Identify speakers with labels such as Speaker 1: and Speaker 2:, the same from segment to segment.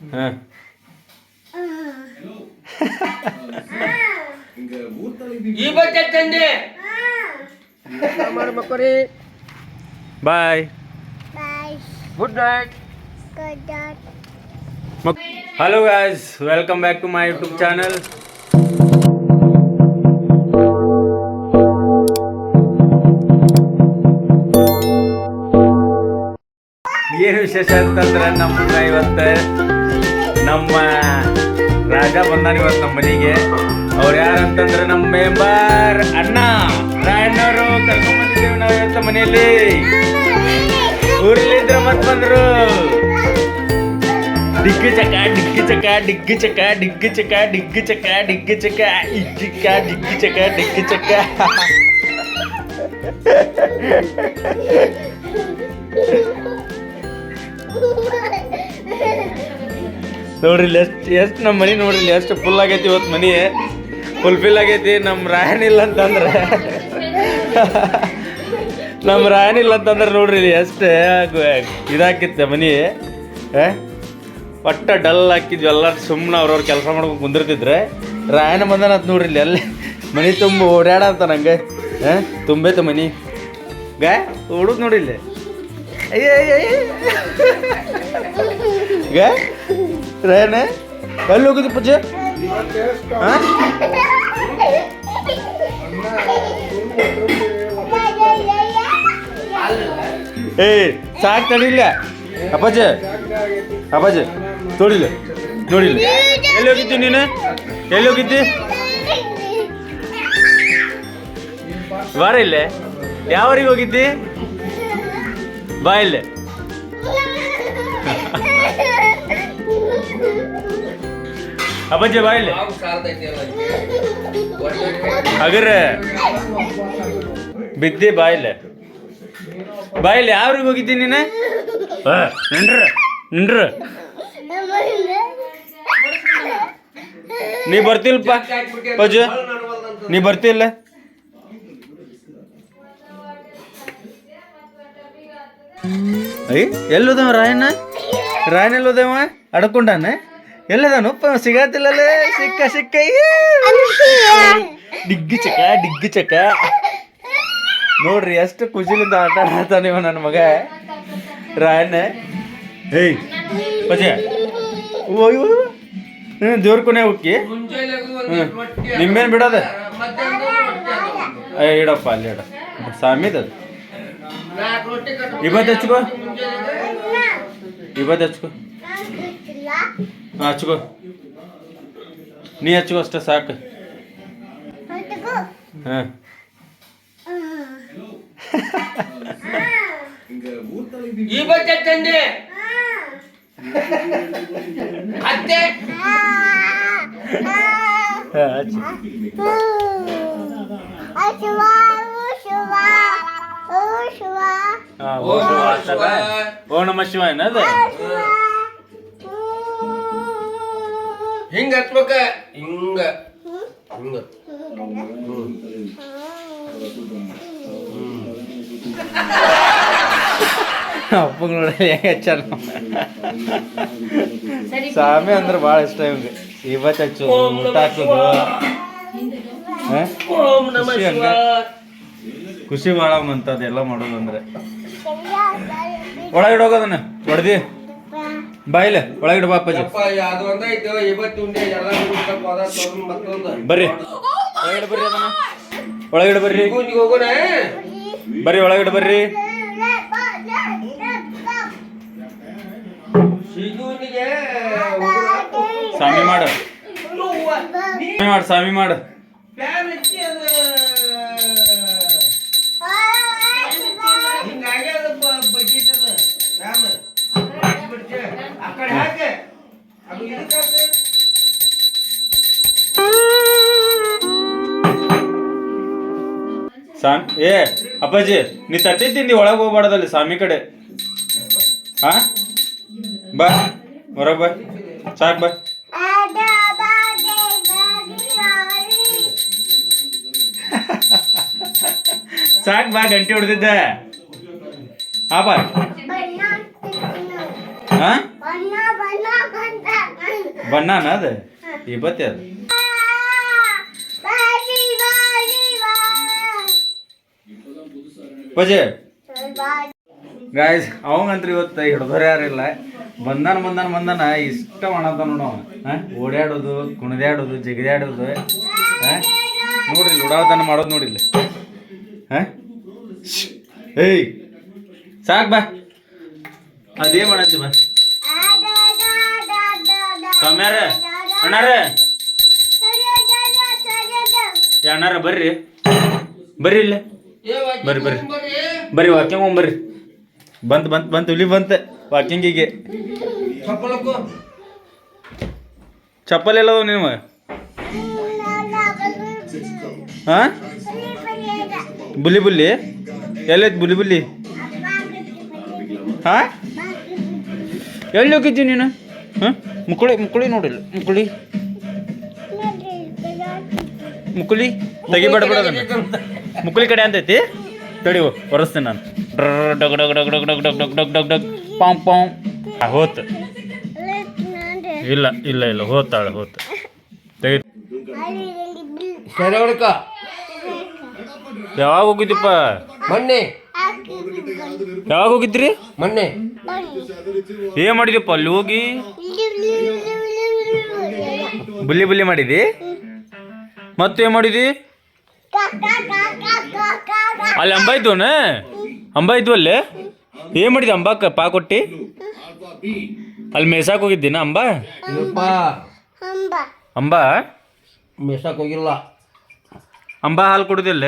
Speaker 1: ಹಾಂ
Speaker 2: ಈ ಬಟ್ಟೆ ತಂದೆ
Speaker 3: ಮಾಡ್ಬೇಕ್ರಿ
Speaker 1: bye
Speaker 3: good night
Speaker 1: hello guys welcome back to my YouTube channel ಏನು ವಿಶೇಷ ಅಂತಂದ್ರೆ ನಮ್ಗೆ ಇವತ್ತು ನಮ್ಮ ರಾಜ ಬಂದಾನ ಇವತ್ತು ನಮ್ಮ ಮನೆಗೆ. ಅವ್ರು ಯಾರಂತಂದ್ರೆ ನಮ್ಮ ಮೆಂಬರ್ ಅಣ್ಣ. ರಾಯಣ್ಣವರು ಕರ್ಕೊಂಡ್ಬಂದಿದ್ದೇವೆ ನಾವು ಇವತ್ತು ಮನೆಯಲ್ಲಿ. ಊರಲ್ಲಿದ್ರೆ ಮತ್ತೆ ಬಂದರು. ಡಿಗ್ಗಿ ಚಕ ಡಿಗ್ಗಿ ಚಕ ಡಿಗ್ಗಿ ಚಕ ಡಿಗ್ಗಿ ಚಕ ಡಿಗ್ಗಿ ಚಕ ಡಿಗ್ಗಿ ಚಕ ಇಜ್ಜಿಕ ಡಿಗ್ಗಿ ಚಕ ಡಿಗ್ಗಿ ಚಕ. ನೋಡ್ರಿ ಎಷ್ಟು ಎಷ್ಟು ನಮ್ಮ ಮನೆ ನೋಡ್ರಿ ಎಷ್ಟು ಫುಲ್ ಆಗೈತಿ ಇವತ್ತು ಮನೆ. ಫುಲ್ ಫಿಲ್ ಆಗೈತಿ ನಮ್ಮ ರಾಯನ್ ಇಲ್ಲ ಅಂತಂದ್ರೆ ನಮ್ಮ ರಾಯನ್ ಇಲ್ಲ ಅಂತಂದ್ರೆ ನೋಡ್ರಿ ಇಲ್ಲಿ ಎಷ್ಟು ಇದಾಕಿತ್ತೆ ಮನಿ? ಒಟ್ಟ ಡಲ್ ಹಾಕಿದ್ವಿ ಎಲ್ಲ ಸುಮ್ಮನೆ ಅವ್ರವ್ರ ಕೆಲಸ ಮಾಡ್ಕೊಂಡು ಕುಂದಿರ್ತಿದ್ರೆ. ರಾಯನ ಬಂದನ ಅಂತ ನೋಡ್ರಿ ಇಲ್ಲಿ ಅಲ್ಲಿ ಮನಿ ತುಂಬ ಓಡಾಡ ಅಂತ ನಂಗೆ. ಹಾಂ ತುಂಬೈತೆ ಮನಿ. ಗಾಯ ಹುಡುಗ್ ನೋಡಿ ರಾಯಣ ಎಲ್ಲಿ ಹೋಗಿದ್ದಿ ಪೂಜೆ? ಏಯ್ ಸಾಕು ತಡಿಲ್ಲ ಅಪ್ಪಾಜಿ ಅಪ್ಪಾಜಿ ನೋಡಿಲ್ಲ ನೋಡಿಲ್ಲ ಎಲ್ಲಿ ಹೋಗಿದ್ದಿ ನೀನು? ಎಲ್ಲಿ ಹೋಗಿದ್ದಿ? ಬಾರ ಇಲ್ಲೇ. ಯಾವರಿಗೆ ಹೋಗಿದ್ದಿ? ಬಾ ಇಲ್ಲೇ ಅಪ್ಪಾಜಿ ಬಾ ಇಲ್ಲೇ
Speaker 2: ನಾವು ಸಾಲ್ತೈತಿ
Speaker 1: ಹಗರ ಬಿದ್ದಿ ಬಾಯಿಲೆ ಬಾಯಿಲೆ ಯಾವ್ರಿಗೆ ಹೋಗಿದ್ದಿ ನೀನು ಆ, ನಿಂಡ್ರ ನಿಂಡ್ರ ನೀ ಬರ್ತಿಲ್ಪ ಪಜು ನೀ ಬರ್ತಿಲ್ಲ ಅಯ್ಯ ಎಲ್ಲೋದವ ರಾಯಣ್ಣ? ರಾಯಣ್ಣ ಎಲ್ಲೋದವ? ಅಡ್ಕೊಂಡಾನ? ಎಲ್ಲದಾನಪ್ಪ ಸಿಗತ್ತಿಲ್ಲಲೇ ಸಿಕ್ಕ ಸಿಕ್ಕ. ಡಿಗ್ಗಿ ಚಕ ಡಿಗ್ಗಿ ಚಕ. ನೋಡ್ರಿ, ಎಷ್ಟು ಖುಷಿಲಿಂದ ಆಟ ಆಡ್ತಾನೆ ಇವ ನನ್ನ ಮಗ. ರಾಯಣ್ಣ. ಹೇಯ್ ಪಜೆ ಓಯ್ ಹ್ಞೂ ದೇವ್ರ ಕೊನೆ
Speaker 2: ನಿಮ್ಮೇನು
Speaker 1: ಹ್ಞೂ ನಿಂಬೇನು ಬಿಡೋದ?
Speaker 2: ಮಧ್ಯಾಹ್ನ ರೊಟ್ಟಿ ಅದು.
Speaker 1: ಏ, ಇಡಪ್ಪ, ಅಲ್ಲಿ ಇಡ. ಸಾಮಿದ ಅದು
Speaker 2: ನಾಲ್ಕು ರೊಟ್ಟಿ ಕಟ್ಟು
Speaker 1: ಇವತ್ತು ಹಚ್ಕೋ
Speaker 2: ಮುಂಜಾನೆ
Speaker 1: ಇವತ್ತು ಹಚ್ಕೋ ಹಾಂ ಹಚ್ಕೋ ನೀ
Speaker 2: ಓ ಶಿವ,
Speaker 1: ನಮ ಶಿವ ಏನದು?
Speaker 2: ಹಿಂಗ ಹಚ್ಬೇಕ ಹಿಂಗ. ಹಿಂಗ.
Speaker 1: ಅಪ್ಪಗೆ ನೋಡಿ ಹೆಂಗೆ ಹಚ್ಚಾನ ಸ್ವಾಮಿ ಅಂದ್ರೆ ಭಾಳ ಇಷ್ಟ ಇವ್ಗೆ ಇವತ್ತು ಹಚ್ಚು
Speaker 2: ಓಂ
Speaker 1: ಊಟ
Speaker 2: ನಮಃ
Speaker 1: ಹಾಕೋದು ಹಾ? ಖುಷಿ? ಅದೆಲ್ಲ ಭಾಳ ಅಂತದ ಎಲ್ಲ ಮಾಡೋದು ಅಂದ್ರೆ. ಒಳಗಿಡ್ ಹೋಗೋದನ್ನ ಹೊಡೆದಿ ಬಾಯಿಲೆ ಒಳಗಿಡ
Speaker 2: ಬಾಪಾಜಿ.
Speaker 1: ಬರ್ರಿ. ಒಳಗಡೆ ಬರ್ರಿ ಅದನ್ನ. ಒಳಗಿಡ್ ಬರ್ರಿ. ಬರ್ರಿ ಒಳಗಿಡ್ ಬರ್ರಿ. ಸ್ವಾಮಿ ಮಾಡು ಸ್ವಾಮಿ ಮಾಡು. ಸ್ವಾಮಿ ಮಾಡು. ಸ್ವಾಮಿ ಏ ಅಪ್ಪಾಜಿ ನೀ ತಟ್ಟಿ ತಿಂದಿ ಒಳಗೆ ಹೋಗ್ಬಾರ್ದಲ್ಲಿ ಸ್ವಾಮಿ ಕಡೆ. ಹಾ? ಬಾ ಹೊರಗೆ ಬಾ. ಸಾಕು ಬಾ. ಸಾಕು ಬಾ ಗಂಟೆ ಹೊಡೆದಿದ್ದ. ಹಾ ಬಾ. ಹಾ?
Speaker 4: ಬಣ್ಣ.
Speaker 1: ಬಣ್ಣನ ಅದು? ಈ ಬತ್ತಿ ಅದು. ಪಜೆ ಗಾಯ್ಸ್ ಅವಂಗಂತ್ರ ಇವತ್ತು ಹಿಡ್ದೋರು ಯಾರಿಲ್ಲ ಬಂದನ ಬಂದನ ಬಂದನ. ಇಷ್ಟ ಮಾಡತ್ತ ನೋಡು ಓಡಾಡೋದು ಹಾ? ಕುಣಿದಾಡೋದು ಜಿಗಿದಾಡೋದು. ಹಾ? ನೋಡ್ರಿ ಉಡಾವತನ ಮಾಡೋದು ನೋಡಿಲ್ಲ ಇಲ್ಲಿ ಶ್ಶ್. ಏಯ್. ಸಾಕ್ ಬಾ. ಅದೇ ಮಾಡತ್ತಿ ಬಾ. ಸ್ವಾಮ್ಯಾರ ಅಣ್ಣಾರ. ಅಣ್ಣಾರ ಬರ್ರಿ. ಬರ್ರಿ ಇಲ್ಲ. ಬರ್ರಿ ಬರ್ರಿ. ಬರ್ರಿ ವಾಕಿಂಗ್ ಹೋಗ್ಬರ್ರಿ. ಬಂತ್ ಬಂತ್ ಬಂತು ಇಲ್ಲಿ ಬಂತ. ವಾಕಿಂಗಿಗೆ ಚಪ್ಪಲ್ ಎಲ್ಲ ನಿಮ್ಮ ಹಾ? ಬುಲಿ ಬುಲ್ಲಿ. ಎಲ್ಲೈತಿ ಬುಲಿ ಬುಲ್ಲಿ? ಹಾ? ಎಲ್ಲಿ ಹೋಗಿದ್ದಿ ನೀನು? ಹಾಂ? ಮುಕ್ಕುಳಿ ಮುಕ್ಕುಳಿ ನೋಡಿಲ್ಲ. ಮುಕ್ಕುಳಿ. ಮುಕ್ಕುಳಿ. ತೆಗಿಬೇಡ ಬಿಡ ಮುಕ್ಕುಳಿ ಕಡೆ ಅಂತೈತಿ? ತಡಿ ಒರೆಸ್ತೀನಿ ನಾನು. ಡಗ್ ಡಗ್ ಡಗ್ ಡಗ್ ಡಗ್ ಡಗ್ ಡಗ್ ಡಗ್ ಡಗ್ ಡಗ್ ಪಾಂ ಪಾಂ. ಹೋತ. ಇಲ್ಲ ಇಲ್ಲ ಇಲ್ಲ ಹೋತಾಳೆ ಹೋತ್. ತೆಗಿ
Speaker 2: ಸರಿ ಹೊಡ್ಕ
Speaker 1: ಯಾವಾಗ ಹೋಗಿದ್ದಪ್ಪ?
Speaker 2: ಮೊನ್ನೆ.
Speaker 1: ಯಾವಾಗ ಹೋಗಿದ್ರಿ?
Speaker 2: ಮೊನ್ನೆ.
Speaker 1: ಏನ್ ಮಾಡಿದಪ್ಪ ಅಲ್ಲಿ ಹೋಗಿ? ಬುಲ್ಲಿ ಬುಲ್ಲಿ ಮಾಡಿದಿ? ಮತ್ತೇನ್ ಮಾಡಿದಿ? ಅಲ್ಲಿ ಅಂಬ ಇದ್ವನ ಅಂಬ ಇದ್ವು ಅಲ್ಲಿ? ಏನ್ ಮಾಡಿದ ಅಂಬಾಕ ಪಾ ಕೊಟ್ಟಿ? ಅಲ್ಲಿ ಮೇಸಾಕ್ ಹೋಗಿದ್ದೀನ ಅಂಬ?
Speaker 2: ಇಲ್ಲಪ್ಪ.
Speaker 1: ಅಂಬ.
Speaker 2: ಮೇಸಾಕ್ ಹೋಗಿಲ್ಲ.
Speaker 1: ಅಂಬಾ ಹಾಲು ಕುಡ್ದಿಲ್ಲ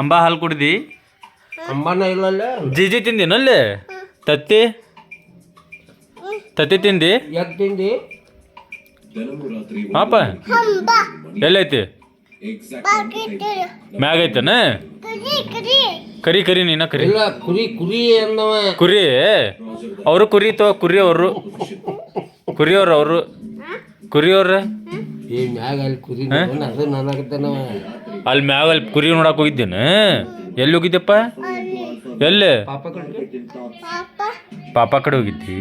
Speaker 1: ಅಂಬಾ ಹಾಲು ಕುಡ್ದಿ?
Speaker 2: ಅಂಬಾನ ಇಲ್ಲಲ್ಲ
Speaker 1: ಜಿಜಿ ತಿಂದಿನಲ್ಲಿ ತತ್ತಿ? ತತ್ತಿ ತಿಂದಿ?
Speaker 2: ಯಾಕೆ ತಿಂದಿ?
Speaker 1: ಹಾಪ ಎಲ್ಲೈತಿ? ಮ್ಯಾಗ ಐತನ? ಕರಿ ಕರಿ. ನೀನ ಕರಿ.
Speaker 2: ಇಲ್ಲ ಕುರಿ ಕುರಿ ಅಂದವ.
Speaker 1: ಕುರಿ ಅವರು ಕುರಿ ತೋ ಕುರಿ ಅವರು ಕುರಿಯವ್ರು ಅವರು? ಕುರಿಯವ್ರ?
Speaker 2: ಈ ಮ್ಯಾಗ ಅಲ್ಲಿ ಕುರಿ? ಅದು ನನಗತ್ತನವ
Speaker 1: ಅಲ್ಲಿ ಮ್ಯಾಗ ಅಲ್ಲಿ ಕುರಿ ನೋಡಕ್ ಹೋಗಿದ್ದೇನ? ಎಲ್ಲಿ ಹೋಗಿದ್ದಪ್ಪ? ಎಲ್ಲಿ?
Speaker 2: ಪಾಪ ಕಡೆ.
Speaker 1: ಹೋಗಿದ್ದಿ?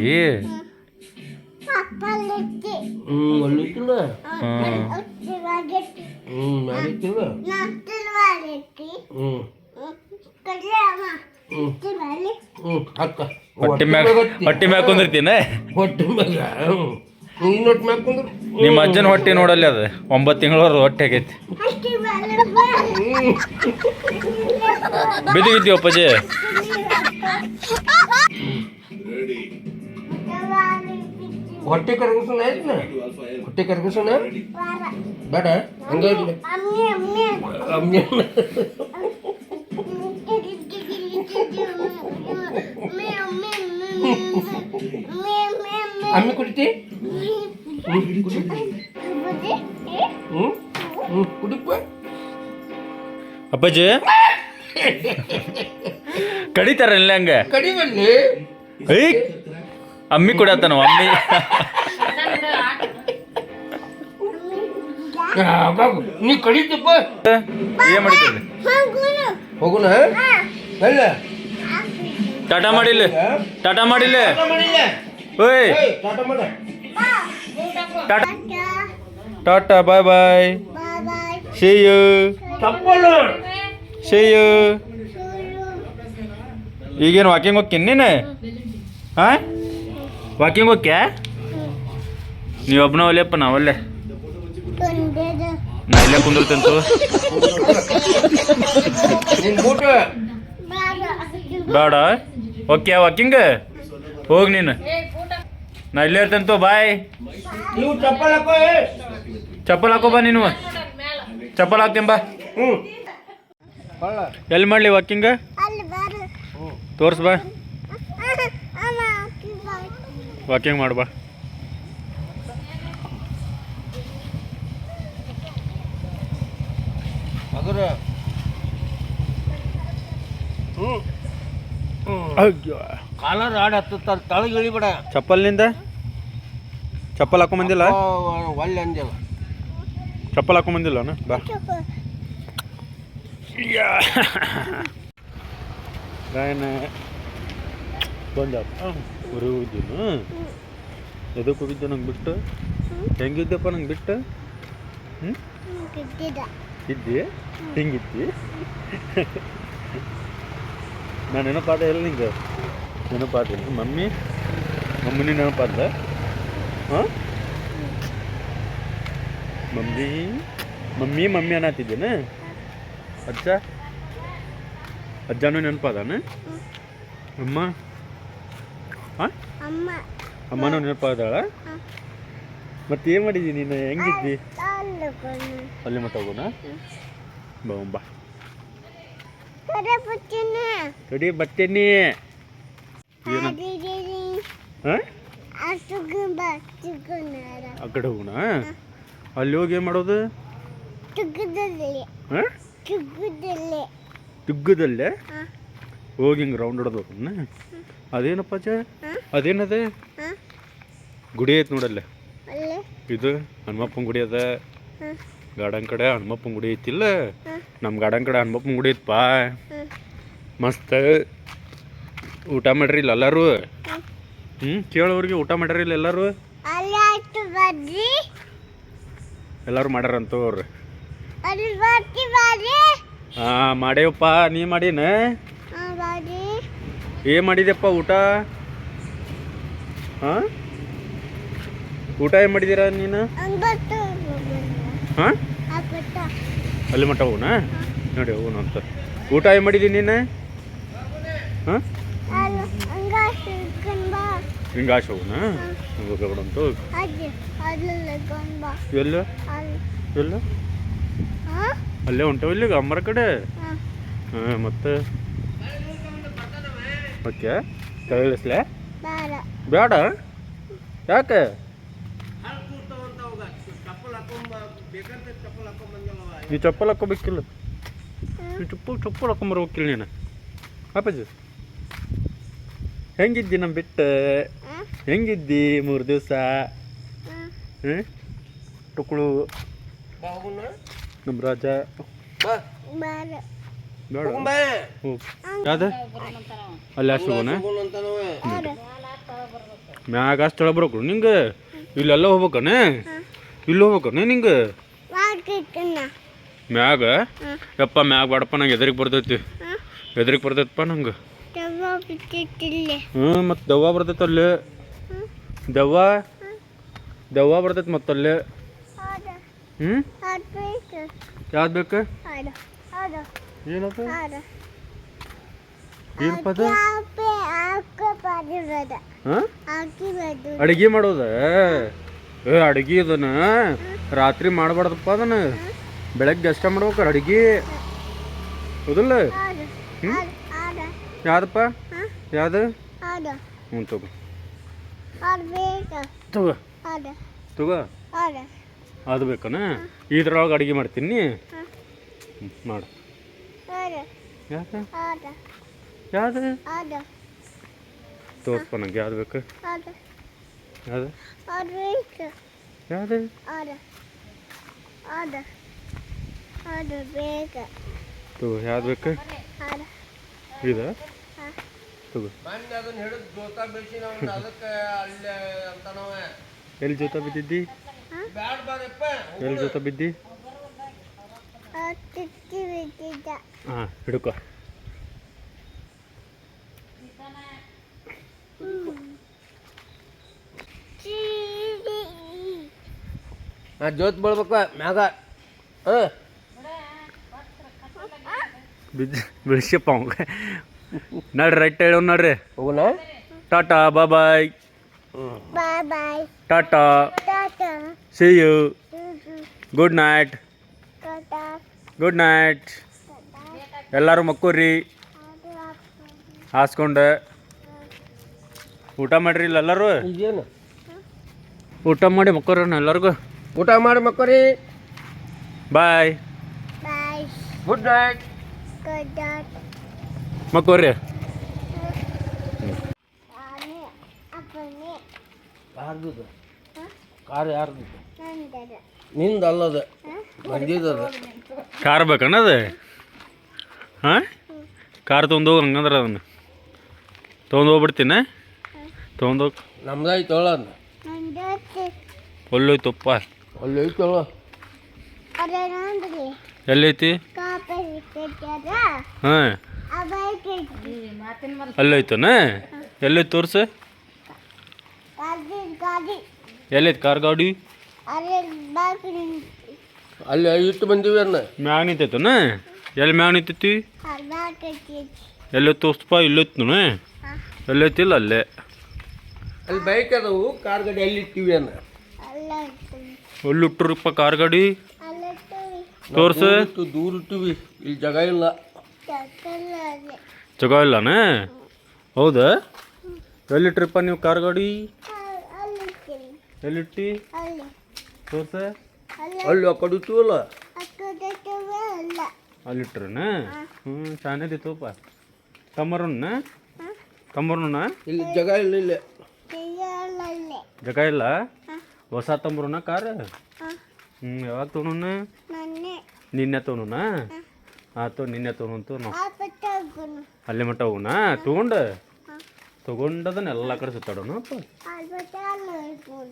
Speaker 2: ಅಕ್ಕ.
Speaker 1: ಹೊಟ್ಟೆ ಮ್ಯಾಗ ಹೊಟ್ಟೆ ಮ್ಯಾಗ ಕುಂದಿರ್ತೀನ?
Speaker 2: ಹೊಟ್ಟೆ ಮ್ಯಾಗ ಹ್ಮ್. ಇನ್ನೊಟ್ಟು ಮ್ಯಾಗ ಕುಂದ್ರು?
Speaker 1: ನಿಮ್ಮ ಅಜ್ಜನ ಹೊಟ್ಟೆ ನೋಡಲ್ಲ ಅದು. ಒಂಬತ್ತು ತಿಂಗಳವ್ರ ಹೊಟ್ಟೆ ಆಗೈತಿ. ಬಿದ್ದಿಗಿದ್ದೀವಿ ಅಪ್ಪಾಜಿ.
Speaker 2: ಹೊಟ್ಟೆ ಕರಗಿಸೋಣ ಆಯ್ತು ಹೊಟ್ಟೆ ಕರಗಿಸೋಣ ಬೇಡ ಹಂಗೆ ಇರ್ಲಿ. ಅಮ್ಮ್ಯ. ಅಮ್ಮಿ ಕುಡಿತಿ? ಹ್ಮ್? ಹ್ಮ್ ಕುಡಿಪ
Speaker 1: ಅಪ್ಪಾಜಿ? ಕಡಿತಾರ ಇಲ್ಲ ಹಂಗ?
Speaker 2: ಕಡಿಬಲ್ಲಿ
Speaker 1: ಐ ಅಮ್ಮಿ ಕೊಡತ್ತಾನ ಅಮ್ಮಿ.
Speaker 2: ನೀ ಕಡಿತಪ್ಪ
Speaker 1: ಏನ್ ಮಾಡಿದ್ರಿ?
Speaker 2: ಹೋಗುನ. ಅಲ್ಲ
Speaker 1: ಟಾಟಾ ಮಾಡಿಲ್ಲ. ಟಾಟಾ ಮಾಡಿಲ್ಲ. ಓಯ್.
Speaker 2: Tata
Speaker 1: tata. Bye bye. You.
Speaker 2: ಚಪ್ಪಲು
Speaker 1: see you. ಈಗೇನು ವಾಕಿಂಗ್ ಹೋಗ್ತೀನಿ ನೀನು? ಹಾಂ? ವಾಕಿಂಗ್ ಹೋಗ್ಯಾ? ನೀವು ಒಬ್ಬನ ಒಲ್ಲೆಪ್ಪ ಒಲ್ಲೆ. ನಾ ಇಲ್ಲೇ ಕುಂದಿರ್ತಂತು ಬೇಡ. ಓಕೆ ವಾಕಿಂಗ್ ಹೋಗ್ ನೀನು. ನಾ ಇಲ್ಲೇ ಇರ್ತಂತು ಬಾಯ್.
Speaker 2: ಚಪ್ಪಲ್ ಹಾಕೋ ಏ.
Speaker 1: ಚಪ್ಪಲ್ ಹಾಕೋ ಬಾ ನೀನು. ಚಪ್ಪಲ್ ಹಾಕ್ತೀನಿ ಬಾ. ಎಲ್ಲಿ ಮಾಡಲಿ ವಾಕಿಂಗ್ ತೋರ್ಸ್ ಬಾ. ವಾಕಿಂಗ್ ಮಾಡುವ ಬಾ.
Speaker 2: ಅದರ ಹ್ಮ್ ಕಾಲರ್ ಆಡ ಹತ್ತ ತಳಗ ಇಳಿಬೇಡ.
Speaker 1: ಚಪ್ಪಲ್ನಿಂದ? ಚಪ್ಪಲ್ ಹಾಕೊಂಬಂದಿಲ್ಲ
Speaker 2: ಒಳ್ಳೆ ಅಂದಿಲ್ಲ
Speaker 1: ಚಪ್ಪಲ್ ಹಾಕೊಂಬಂದಿಲ್ಲ ಬಾ. ಗಾಯನ ಬಂದಪ್ಪ ಬರುವುದಿಲ್ಲ ಎದಕ್ಕೆ ನಂಗೆ ಬಿಟ್ಟು? ಹೆಂಗಿದ್ದೆಪ್ಪ ನಂಗೆ ಬಿಟ್ಟು? ಹ್ಞೂ. ಇದ್ದಿ? ಹಿಂಗಿದ್ದಿ? ನಾನು ನೆನಪಾದ ಎಲ್ಲ ನಿಂಗೆ? ನೆನಪಾದ ಮಮ್ಮಿ? ಮಮ್ಮಿನೇ ನೆನಪಾದ ಹಾಂ? ಮಮ್ಮಿ? ಮಮ್ಮಿ ಮಮ್ಮಿ ಅನ್ನತ್ತಿದ್ದೇನೆ ಅಜ್ಜ? ಅಜ್ಜನೂ ನೆನಪಾದಾನೆ? ಅಮ್ಮ. ಅಮ್ಮನೂ ನೆನಪಾದಾಳ? ಮತ್ತೆ ಏನು ಮಾಡಿದ್ದೀನಿ ನೀನು? ಹೆಂಗಿದ್ದಿ. ಅಲ್ಲಿ ಮತ್ತೆ ಹೋಗೋಣ ಬಾ. ರೆಡಿ ಬರ್ತೇನಿ. ಆ? ಕಡೆ ಹೋಗೋಣ ಅಲ್ಲಿ ಹೋಗಿ ಏನು ಮಾಡೋದು? ತುಗ್ಗದಲ್ಲೇ.
Speaker 3: ತುಗ್ಗದಲ್ಲೇ?
Speaker 1: ಹೋಗಿ ಹಿಂಗೆ ರೌಂಡ್ ಹೊಡೆದು ಹೋಗೋಣ ಅದೇನಪ್ಪ
Speaker 3: ಚ?
Speaker 1: ಅದೇನದೆ ಗುಡಿ ಐತೆ ನೋಡಲ್ಲೇ. ಇದು ಹನುಮಪ್ಪನ ಗುಡಿ ಅದ? ಗಾರ್ಡನ್ ಕಡೆ ಹನುಮಪ್ಪನ ಗುಡಿ ಐತಿಲ್ಲ? ನಮ್ಮ ಗಾರ್ಡನ್ ಕಡೆ ಹನುಮಪ್ಪನ ಗುಡಿ ಐತಪ್ಪ
Speaker 3: ಪಾ
Speaker 1: ಮಸ್ತ್ ಊಟ ಮಾಡ್ರಿ ಇಲ್ಲ ಎಲ್ಲರೂ? ಹ್ಞೂ ಕೇಳೋರಿಗೆ ಊಟ ಮಾಡ್ರಿ ಇಲ್ಲ ಎಲ್ಲರೂ ಎಲ್ಲರೂ ಮಾಡ್ಯಾರಂತವ್ರಿ. ಹಾಂ ಮಾಡೇವಪ್ಪ ನೀ ಮಾಡೀನ. ಏನು ಮಾಡಿದ್ಯಪ್ಪ ಊಟ? ಹಾಂ ಊಟ ಏನು ಮಾಡಿದೀರ ನೀನು. ಹಾಂ? ಅಲ್ಲಿ ಮಟ್ಟ ಹೋಗೋಣ ನೋಡಿ ಹೋಗೋಣ ಅಂತ. ಊಟ ಏನು ಮಾಡಿದಿ ನೀನು? ಹಾಂ. ಹಿಂಗ ಆಶೆ ಹೋಗೋಣ ಹೋಗೋಣಂತು. ಎಲ್ಲ. ಎಲ್ಲ? ಅಲ್ಲೇ ಹೊಂಟೇವ ಇಲ್ಲಿಗ ಅಮ್ಮರ ಕಡೆ. ಹಾಂ ಮತ್ತೆ? ಓಕೆ ಕಳಿಸ್ಲೆ. ಬೇಡ. ಯಾಕೆ?
Speaker 2: ಈ ಚಪ್ಪಲ್
Speaker 1: ಹಾಕೋಬೇಕಿಲ್ಲ ಈ ಚಪ್ಪಲ್ ಚಪ್ಪಲ್ ಹಾಕೊಂಬರ್ಬೇಕಿಲ್ಲ ನೀನು. ಅಪ್ಪಾಜಿ ಹೆಂಗಿದ್ದಿ ನಮ್ಮ ಬಿಟ್ಟು. ಹೆಂಗಿದ್ದಿ ಮೂರು ದಿವಸ. ಹ್ಞೂ ಟುಕ್ಳು.
Speaker 2: ಬಾ ಹೋಗುಣ
Speaker 1: ನಮ್ಮ ರಾಜ. ಬೇಡ. ಹ್ಞೂ ಯಾವ್ದು? ಅಲ್ಲಿ ಅಷ್ಟು ಹೋಗೋಣ? ಮ್ಯಾಗ ಅಷ್ಟು ಹೇಳ ಬರ್ಬೇಕು ನಿಂಗೆ? ಇಲ್ಲೆಲ್ಲ ಹೋಗ್ಬೇಕನೆ? ಇಲ್ಲಿ ಹೋಗ್ಬೇಕನೆ ನಿಂಗೆ. ಮ್ಯಾಗ. ಯಪ್ಪ ಮ್ಯಾಗ ಬೇಡಪ್ಪ ನಂಗೆ ಎದರಿಗೆ ಬರ್ತೈತಿ. ಎದರಿಗೆ ಬರ್ತೈತಪ್ಪ ನಂಗೆ. ಹ್ಞೂ ಮತ್ತು ದವ್ವ ಬರ್ತೈತೆ ಅಲ್ಲಿ. ದವ್ವ? ದೆವ್ವ ಬರ್ತೈತೆ ಮತ್ತೆ ಅಲ್ಲಿ. ಹ್ಞೂ ಯಾವ್ದು ಬೇಕು?
Speaker 3: Ada.
Speaker 1: ಏನಪ್ಪ ಅದು ಅಡುಗೆ ಮಾಡೋದ? ಏ ಅಡುಗೆ ಅದನ್ನ ರಾತ್ರಿ ಮಾಡಬಾರ್ದಪ್ಪ ಅದನ್ನ. ಬೆಳಗ್ಗೆ ಅಷ್ಟ ಮಾಡ್ಬೇಕ ಅಡಿಗೆ? ಹೌದಲ್ಲ?
Speaker 3: ಹ್ಞೂ.
Speaker 1: ಯಾವ್ದಪ್ಪ? ಯಾವ್ದು. ಹ್ಞೂ ತಗೋ. ತಗೋ. ತಗೋ. ಅದು ಬೇಕನ? ಇದ್ರೊಳಗೆ ಅಡಿಗೆ ಮಾಡ್ತೀನಿ? ಮಾಡು. ಯಾಕೆ. ಯಾವ್ದು. ತೋರಿಸ್ಪ ನಂಗೆ ಯಾವ್ದು ಬೇಕು. ಯಾವ್ದು. ಯಾವ್ದು. ತಗೋ ಯಾವ್ದು ಬೇಕು. ಇದು? ತಗೋ ಎಲ್ಲಿ ಜೊತೆ ಬಿದ್ದಿದ್ದಿ
Speaker 2: ಬ್ಯಾಡ ಬಾರಪ್ಪ
Speaker 1: ಎಲ್ಲಿ ಜೊತೆ ಬಿದ್ದಿ. ಹಾಂ ಹಿಡ್ಕೊ
Speaker 2: ಆ ಜೋತ್ ಬೀಳ್ಬೇಕು ಮ್ಯಾಗ ಹಾಂ
Speaker 1: ಬಿಡಿಸಪ್ಪ ಅವಂಗ ನಡ್ರಿ ರೈಟ್ ಹೇಳೋ ನಡ್ರಿ
Speaker 2: ಹೋಗುಣ
Speaker 1: tata bye
Speaker 3: bye bye.
Speaker 1: Tata
Speaker 3: Tata.
Speaker 1: See you. Good night
Speaker 3: Tata.
Speaker 1: Good night ಎಲ್ಲರೂ ಮಕ್ಕೂರಿ. ಹಾಸ್ಕೊಂಡು. ಊಟ ಮಾಡ್ರಿ ಇಲ್ಲ ಎಲ್ಲರೂ?
Speaker 2: ಇದೇನು
Speaker 1: ಊಟ ಮಾಡಿ ಮಕ್ಕೋರಿ ಎಲ್ಲರಿಗೂ.
Speaker 2: ಊಟ ಮಾಡಿ ಮಕ್ಕೋರಿ.
Speaker 1: ಬಾಯ್.
Speaker 2: Good night.
Speaker 1: ಮಕ್ಕೋರಿ?
Speaker 2: ಯಾರ್ದು? ಕಾರ್ ಯಾರ್ದು ನಿಂದ ಅಲ್ಲದ? ಬಂದಿದ್ದದ.
Speaker 1: ಕಾರ್ ಬೇಕನ್ನದು ಹಾಂ? ಕಾರ್ ತೊಗೊಂಡೋಗಿ ಹಂಗಂದ್ರೆ ಅದನ್ನು. ತೊಗೊಂಡು ಹೋಗ್ಬಿಡ್ತೀನ ತೊಗೊಂಡೋಗಿ.
Speaker 2: ನಮ್ದಾಯ್ತು ಅಲ್ಲಿ ಐತಲ್ಲ
Speaker 3: ಅದ ನೋಡ್ರಿ
Speaker 1: ಎಲ್ಲೈತಿ? ಹಾಂ.
Speaker 3: ಅವೈತೆ
Speaker 1: ಅಲ್ಲೈತನ ಎಲ್ಲೈತಿ ತೋರ್ಸು. ಎಲ್ಲೈತಿ ಕಾರ್ ಗಾಡಿ?
Speaker 2: ಅಲ್ಲಿ ಇಟ್ಟು ಬಂದೀವಿ
Speaker 1: ಮ್ಯಾಗ ನಿಂತೈತನ? ಎಲ್ಲಿ ಮ್ಯಾಗ ನಿಂತೈತಿ
Speaker 3: ತೋರ್ಸ್ತಪ್ಪ
Speaker 1: ಎಲ್ಲೇ ತೋರ್ಸಪ್ಪ ಇಲ್ಲೈತನ ಎಲ್ಲೈತಿಲ್ಲ ಅಲ್ಲೇ.
Speaker 2: ಅಲ್ಲಿ ಬೈಕ್ ಅದಾವು ಕಾರ್ ಗಾಡಿ ಅಲ್ಲಿ ಇಟ್ಟಿವಿ ಅನ್ನ?
Speaker 3: ಅಲ್ಲ
Speaker 1: ಎಲ್ಲಿ ಇಟ್ರಪ್ಪ ಕಾರ್ ಗಾಡಿ? ತೋರ್ಸ.
Speaker 2: ದೂರ ಇಟ್ಟು ದೂರ ಇಟ್ಟಿವಿ. ಇಲ್ಲಿ ಜಾಗ ಇಲ್ಲ.
Speaker 1: ಜಾಗ ಇಲ್ಲನೇ? ಹೌದಾ? ಎಲ್ಲಿಟ್ರಿಪ್ಪ ನೀವು ಕಾರ್ ಗಾಡಿ?
Speaker 3: ಎಲ್ಲಿ ಇಟ್ಟಿ?
Speaker 1: ಎಲ್ಲಿಟ್ಟಿ
Speaker 3: ಅಲ್ಲಿ
Speaker 1: ತೋರ್ಸ.
Speaker 3: ಅಲ್ಲ
Speaker 2: ಆ ಕಡೆ ಇಟ್ಟಿವಲ್ಲ?
Speaker 3: ಅಲ್ಲ.
Speaker 1: ಅಲ್ಲಿಟ್ರನ? ಹ್ಞೂ ಚೆನ್ನಾಗಿತ್ತಪ್ಪ ತಮ್ಮರನ್ನ? ತಮ್ಮರನ್ನ?
Speaker 2: ಇಲ್ಲಿ ಜಗ ಇಲ್ಲ ಇಲ್ಲ.
Speaker 1: ಜಗ ಇಲ್ಲ ಹೊಸ ತಮ್ಮರನ್ನ ಕಾರ?
Speaker 3: ಹಾಂ.
Speaker 1: ಹ್ಞೂ ಯಾವಾಗ ತೊಗೊಂಡ ನಿನ್ನೆ ತೊಗೊಂಡ ಆತು ನಿನ್ನೆ ತೊಗೊಂಡು ಅಲ್ಲಿ ಮಟ್ಟ ಹೋಗೋಣ ತೊಗೊಂಡು? ತೊಗೊಂಡದನ್ನ ಎಲ್ಲ ಕಡೆ ಸುತ್ತಾಡೋಣ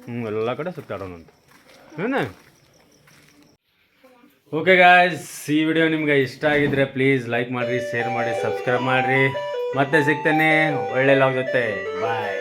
Speaker 1: ಹ್ಞೂ ಎಲ್ಲ ಕಡೆ ಸುತ್ತಾಡೋಣ ಅಂತ. ಏನ? ಓಕೆ ಗಾಯ್ಸ್ ಈ ವಿಡಿಯೋ ನಿಮ್ಗೆ ಇಷ್ಟ ಆಗಿದ್ರೆ ಪ್ಲೀಸ್ ಲೈಕ್ ಮಾಡಿರಿ ಶೇರ್ ಮಾಡಿ ಸಬ್ಸ್ಕ್ರೈಬ್ ಮಾಡಿರಿ. ಮತ್ತೆ ಸಿಗ್ತೇನೆ ಒಳ್ಳೆ ಲಾಗ್ ಬಾಯ್